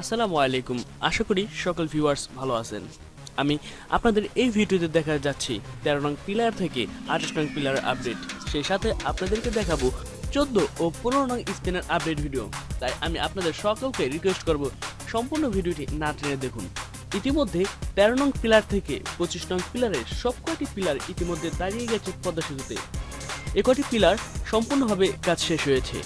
আসসালামু আলাইকুম। আশা করি সকল ভিউয়ার্স ভালো আছেন। আমি আপনাদের এই ভিডিওতে দেখা যাচ্ছি তেরো নং পিলার থেকে আঠাশ নং পিলারের আপডেট সেই সাথে আপনাদেরকে দেখাবো চোদ্দ ও পনেরো নং স্পিনের আপডেট ভিডিও তাই আমি আপনাদের সকলকে রিকোয়েস্ট করব সম্পূর্ণ ভিডিওটি না টেনে দেখুন। ইতিমধ্যে তেরো নং পিলার থেকে পঁচিশ নং পিলারের সব কয়টি পিলার ইতিমধ্যে দাঁড়িয়ে গেছে পদ্মা সেতুতে। এ কটি পিলার সম্পূর্ণভাবে কাজ শেষ হয়েছে।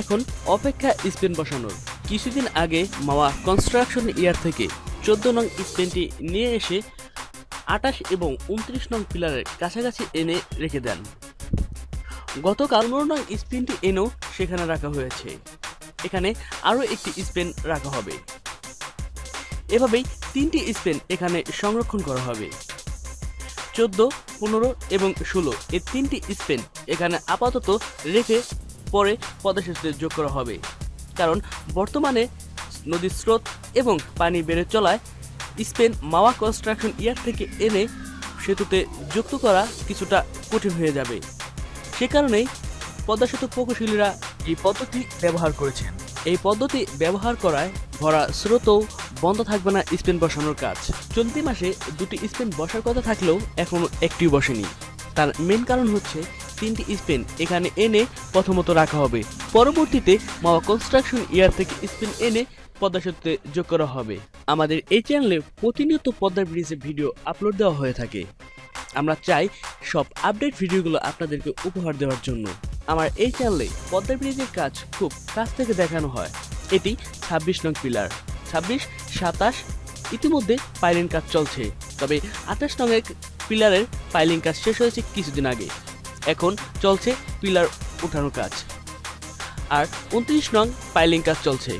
এখন অপেক্ষা স্পেন বসানোর। কিছুদিন আগে মাওয়া কনস্ট্রাকশন ইয়ার থেকে চোদ্দ নং স্পেনটি নিয়ে এসে আটাশ এবং উনত্রিশ নং পিলারের কাছাকাছি এনে রেখে দেন। গতকাল পনেরো নং স্পেনটি এনেও সেখানে রাখা হয়েছে। এখানে আরও একটি স্পেন রাখা হবে। এভাবেই তিনটি স্পেন এখানে সংরক্ষণ করা হবে। চোদ্দ, পনেরো এবং ষোলো এই তিনটি স্পেন এখানে আপাতত রেখে পরে পদসেতুতে যোগ করা হবে। কারণ বর্তমানে নদীর স্রোত এবং পানি বেড়ে চলায় স্পেন মাওয়া কনস্ট্রাকশন ইয়ার থেকে এনে সেতুতে যুক্ত করা কিছুটা কঠিন হয়ে যাবে। সে কারণেই পদ্মা সেতু প্রকৌশলীরা এই পদ্ধতি ব্যবহার করেছেন। এই পদ্ধতি ব্যবহার করায় ভরা স্রোতও বন্ধ থাকবে না স্পেন বসানোর কাজ। চলতি মাসে দুটি স্পেন বসার কথা থাকলেও এখনও একটিও বসেনি। তার মেন কারণ হচ্ছে তিনটি স্পেন এখানে এনে প্রথমত রাখা হবে। পরবর্তীতে মাওয়া কনস্ট্রাকশন ইয়ার থেকে স্পেন এনে পদ্মা সেতুতে যোগ করা হবে। আমাদের এই চ্যানেলে প্রতিনিয়ত পদ্মা ব্রিজের ভিডিও আপলোড দেওয়া হয়ে থাকে। আমরা চাই সব আপডেট ভিডিওগুলো আপনাদেরকে উপহার দেওয়ার জন্য। আমার এই চ্যানেলে পদ্মা ব্রিজের কাজ খুব কাছ থেকে দেখানো হয়। এটি ছাব্বিশ নং পিলার। ছাব্বিশ, সাতাশ, ইতিমধ্যে পাইলিং কাজ চলছে। তবে আঠাশ নং এক পিলারের পাইলিং কাজ শেষ হয়েছে কিছুদিন আগে। এখন চলছে পিলার উঠানোর কাজ। আর উনত্রিশ নং পাইলিং কাজ চলছে।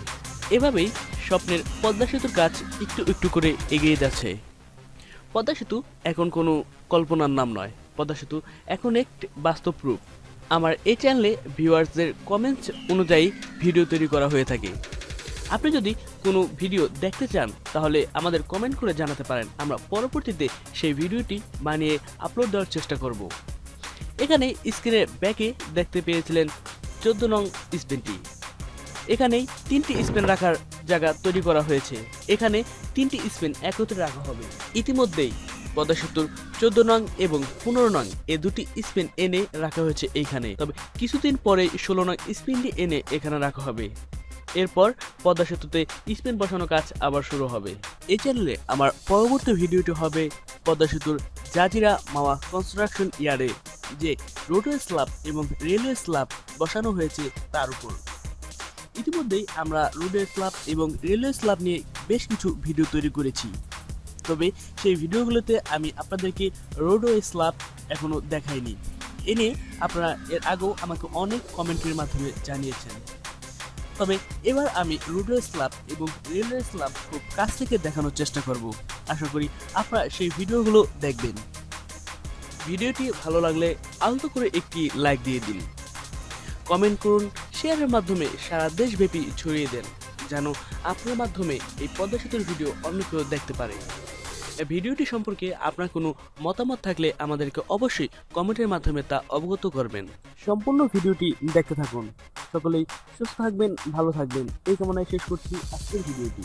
এভাবেই স্বপ্নের পদ্মা সেতুর কাজ একটু একটু করে এগিয়ে যাচ্ছে। পদ্মা সেতু এখন কোনো কল্পনার নাম নয়। পদ্মা সেতু এখন একটি বাস্তব রূপ। আমার এই চ্যানেলে ভিউয়ার্সদের কমেন্টস অনুযায়ী ভিডিও তৈরি করা হয়ে থাকে। আপনি যদি কোনো ভিডিও দেখতে চান, তাহলে আমাদের কমেন্ট করে জানাতে পারেন। আমরা পরবর্তীতে সেই ভিডিওটি বানিয়ে আপলোড দেওয়ার চেষ্টা করব। এখানে স্ক্রিনের ব্যাকে দেখতে পেয়েছিলেন চোদ্দ নং স্পেনটি। এখানেই তিনটি স্পেন রাখার জায়গা তৈরি করা হয়েছে। এখানে তিনটি স্পেন একত্রে রাখা হবে। ইতিমধ্যেই পদ্মা সেতুর চোদ্দ নং এবং পনেরো নং এ দুটি স্পেন এনে রাখা হয়েছে এইখানে তবে কিছুদিন পরে ষোলো নং স্পেনটি এনে এখানে রাখা হবে। এরপর পদ্মা সেতুতে স্পেন বসানো কাজ আবার শুরু হবে। এই চ্যানেলে আমার পরবর্তী ভিডিওটি হবে পদ্মা সেতুর জাজিরা মাওয়া কনস্ট্রাকশন ইয়ার্ডে যে রোডওয়ে স্ল্যাব এবং রেলওয়ে স্ল্যাব বসানো হয়েছে তার উপর। ইতিমধ্যেই আমরা রোডওয়ে স্ল্যাব এবং রেলওয়ে স্ল্যাব নিয়ে বেশ কিছু ভিডিও তৈরি করেছি। তবে সেই ভিডিওগুলোতে আমি আপনাদেরকে রোডওয়ে স্ল্যাব এখনও দেখাইনি। এনে আপনারা এর আগেও আমাকে অনেক কমেন্টের মাধ্যমে জানিয়েছেন। তবে এবার আমি রোডওয়ে স্ল্যাব এবং রেলওয়ে স্ল্যাব খুব কাছ থেকে দেখানোর চেষ্টা করব। আশা করি আপনারা সেই ভিডিওগুলো দেখবেন। ভিডিওটি ভালো লাগলে আলতো করে একটি লাইক দিয়ে দিন। কমেন্ট করুন, শেয়ারের মাধ্যমে সারা দেশব্যাপী ছড়িয়ে দেন, যেন আপনার মাধ্যমে এই পদ্মা সেতুর ভিডিও অন্য কেউ দেখতে পারে। ভিডিওটি সম্পর্কে আপনার কোনো মতামত থাকলে আমাদেরকে অবশ্যই কমেন্টের মাধ্যমে তা অবগত করবেন। সম্পূর্ণ ভিডিওটি দেখতে থাকুন। সকলেই সুস্থ থাকবেন, ভালো থাকবেন। এই কামনায় শেষ করছি আজকের ভিডিওটি।